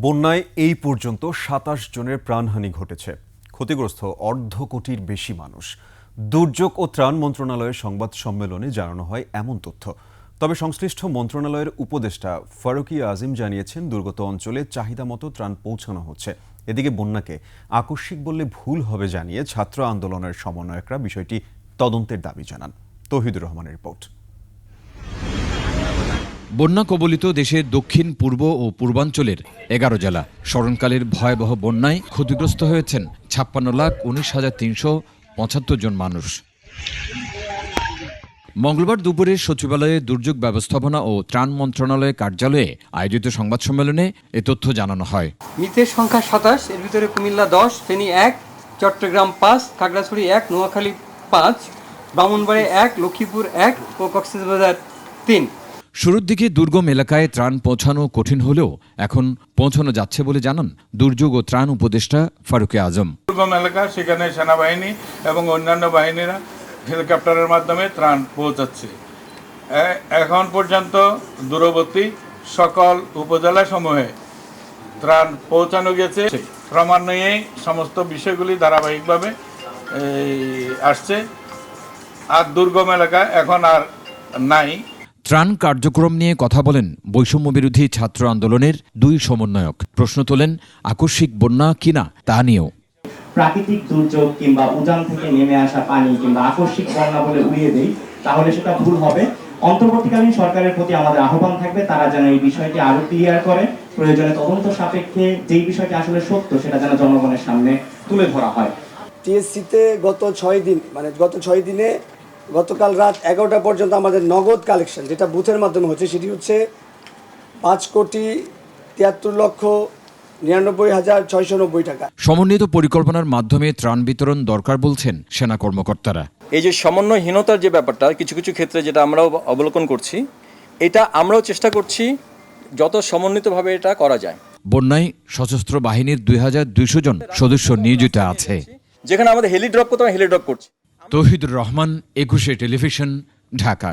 বন্যায় এই পর্যন্ত সাতাশ জনের প্রাণহানি ঘটেছে। ক্ষতিগ্রস্ত অর্ধ কোটির বেশি মানুষ। দুর্যোগ ও ত্রাণ মন্ত্রণালয়ের সংবাদ সম্মেলনে জানানো হয় এমন তথ্য। তবে সংশ্লিষ্ট মন্ত্রণালয়ের উপদেষ্টা ফারুকি আজিম জানিয়েছেন, দুর্গত অঞ্চলে চাহিদা মতো ত্রাণ পৌঁছানো হচ্ছে। এদিকে বন্যাকে আকস্মিক বললে ভুল হবে জানিয়ে ছাত্র আন্দোলনের সমন্বয়করা বিষয়টি তদন্তের দাবি জানান। তহিদুর রহমানের রিপোর্ট। বন্যা কবলিত দেশের দক্ষিণ, পূর্ব ও পূর্বাঞ্চলের এগারো জেলা। স্মরণকালের ভয়াবহ বন্যায় ক্ষতিগ্রস্ত হয়েছেন ছাপ্পান্ন লাখ উনিশ হাজার তিনশো পঁচাত্তর জন মানুষ। মঙ্গলবার দুপুরে সচিবালয়ে দুর্যোগ ব্যবস্থাপনা ও ত্রাণ মন্ত্রণালয় কার্যালয়ে আয়োজিত সংবাদ সম্মেলনে এ তথ্য জানানো হয়। মৃতের সংখ্যা সাতাশ, এর ভিতরে কুমিল্লা দশ, ফেনী এক, চট্টগ্রাম পাঁচ, খাগড়াছড়ি এক, নোয়াখালী পাঁচ ব্রাহ্মণবাড়ি এক, লক্ষ্মীপুর এক ও কক্সবাজার তিন। শুরুর দিকে দুর্গম এলাকায় ত্রাণ পৌঁছানো কঠিন হলেও এখন পৌঁছানো যাচ্ছে বলে জানান দুর্যোগ ও ত্রাণ উপদেষ্টা ফারুকে আজম। দুর্গম এলাকা, সেখানে সেনাবাহিনী এবং অন্যান্য বাহিনীরা হেলিকপ্টারের মাধ্যমে ত্রাণ পৌঁছাচ্ছে। এখন পর্যন্ত দূরবর্তী সকল উপজেলা সমূহে ত্রাণ পৌঁছানো গেছে। ক্রমান্বয়ে সমস্ত বিষয়গুলি ধারাবাহিকভাবে আসছে। আর দুর্গম এলাকা এখন আর নাই। ত্রাণ কার্যক্রম নিয়ে কথা বলেন বৈষম্য বিরোধী ছাত্র আন্দোলনের দুই সমন্বয়ক। প্রশ্ন তোলেন আকস্মিক বন্যা কিনা তা নিয়েও। প্রাকৃতিক দুর্যোগ কিংবা উজান থেকে নেমে আসা পানি কিংবা আকস্মিক বন্যা বলে উড়িয়ে দেই তাহলে সেটা ভুল হবে। অন্তর্বর্তীকালীন সরকারের প্রতি আমাদের আহ্বান থাকবে তারা যেন এই বিষয়টি আরও ক্লিয়ার করে। প্রয়োজনে তদন্ত সাপেক্ষে যেই বিষয়টি আসলে সত্য সেটা যেন জনগণের সামনে তুলে ধরা হয়। টিএসসিতে গত ছয় দিন মানে গত ছয় দিনে গতকাল রাত এগারোটা পর্যন্ত আমাদের নগদ কালেকশন যেটা বুথের মাধ্যমে হচ্ছে সেটি হচ্ছে পাঁচ কোটি তিয়াত্তর লক্ষ নিরানব্বই হাজার ছয়শো নব্বই টাকা। সমন্বিত পরিকল্পনার মাধ্যমে ত্রাণ বিতরণ দরকার বলছেন সেনা কর্মকর্তারা। এই যে সমন্বয়হীনতার যে ব্যাপারটা কিছু কিছু ক্ষেত্রে যেটা আমরাও অবলোকন করছি এটা আমরাও চেষ্টা করছি যত সমন্বিতভাবে এটা করা যায়। বন্যায় সশস্ত্র বাহিনীর দুই হাজার দুইশো জন সদস্য নিয়োজিত আছে। যেখানে আমাদের হেলি ড্রপ করতে হেলি ড্রপ করছি। তৌহিদুর রহমান একুশে টেলিভিশন ঢাকা।